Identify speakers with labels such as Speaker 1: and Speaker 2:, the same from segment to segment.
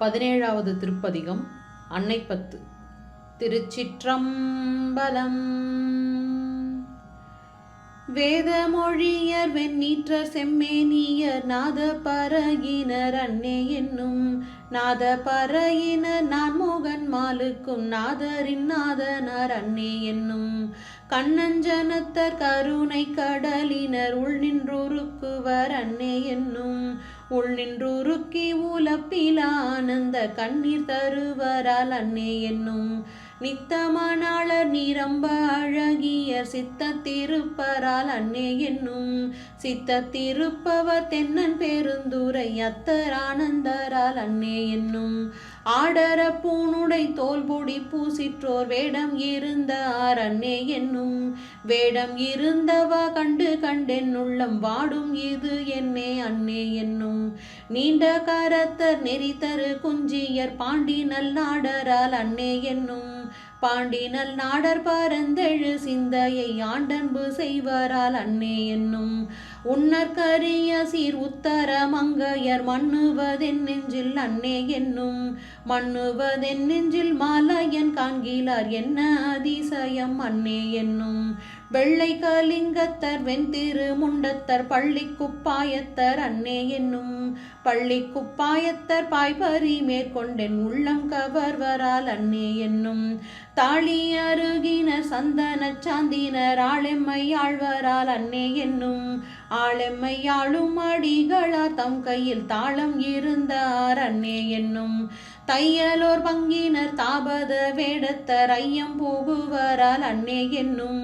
Speaker 1: பதினேழாவது திருப்பதிகம் அன்னைப்பத்து திருச்சிற்றம்பலம். வேதமொழியர் வெண்ணீற்றர் செம்மேனியர் நாத பரகினர் அன்னே என்னும் நாத பரகினர் நான் மோகன் மாலுக்கும் நாதரின் நாதனார் அன்னே என்னும். கண்ணஞ்சனத்தர் கருணை கடலினர் உள் நின்றோருக்குவர் அன்னே என்னும். உள் நின்றுருக்கி உலப்பில ஆனந்த கண்ணீர் தருவரால் அன்னே என்னும் நித்தமனாளர் நிரம்ப அழகிய சித்தத்திருப்பரால் அன்னே என்னும் சித்தத்திருப்பவர் தென்னன் பெருந்துரை அத்தர் ஆனந்தரால் அன்னே என்னும் ஆடர பூணுடை தோல்பொடி பூசிற்றோர் வேடம் இருந்த ஆர் என்னும். வேடம் இருந்தவா கண்டு கண்டென்னுள்ளம் வாடும் இது என்னே அன்னே என்னும். நீண்ட கரத்தர் நெறித்தரு குஞ்சியர் பாண்டி நல்லாடரால் அன்னே என்னும். பாண்டினல் நாடர் பரந்தெழு சிந்தையை ஆண்டன்பு செய்வரால் அன்னே என்னும் உன்னற்கரிய சீர் உத்தர மங்கையர் மண்ணுவதென் நெஞ்சில் அன்னே என்னும் மண்ணுவதென் நெஞ்சில் மாலையன் காண்கிலார் என்ன அதிசயம் அன்னே என்னும் வெள்ளை கலிங்கத்தர் வெண்திரு முண்டத்தர் பள்ளி குப்பாயத்தர் அன்னே என்னும் பள்ளி குப்பாயத்தர் பாய்பரி மேற்கொண்டென் உள்ளம் கவர்வரால் அன்னே என்னும் தாளி அருகினர் சந்தன சாந்தினர் ஆளெம்மை ஆழ்வரால் அன்னே என்னும் ஆளெம்மை ஆளும் தம் கையில் தாளம் இருந்தார் அன்னே என்னும் தையலோர் பங்கினர் தாபத வேடத்தர் ஐயம் புகுவரால் அன்னே என்னும்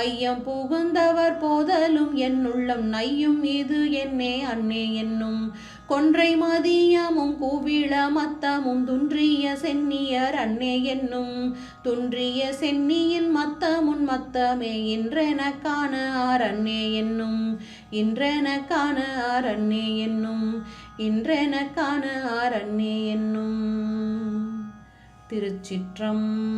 Speaker 1: ஐயம் புகுந்தவர் போதலும் என்னுள்ளம் நையும் இது என்னே அன்னே என்னும் கொன்றை மதியமும் கூவிள மத்தமும் துன்றிய சென்னியர் அன்னே என்னும் துன்றிய சென்னியின் மத்தமுன் மத்தமே. இன்றெனக்கான ஆரண்ணே என்னும் இன்றெனக்கான ஆரண்ணே என்னும் இன்றெனக்கான ஆர் என்னும். திருச்சிற்றம்பலம்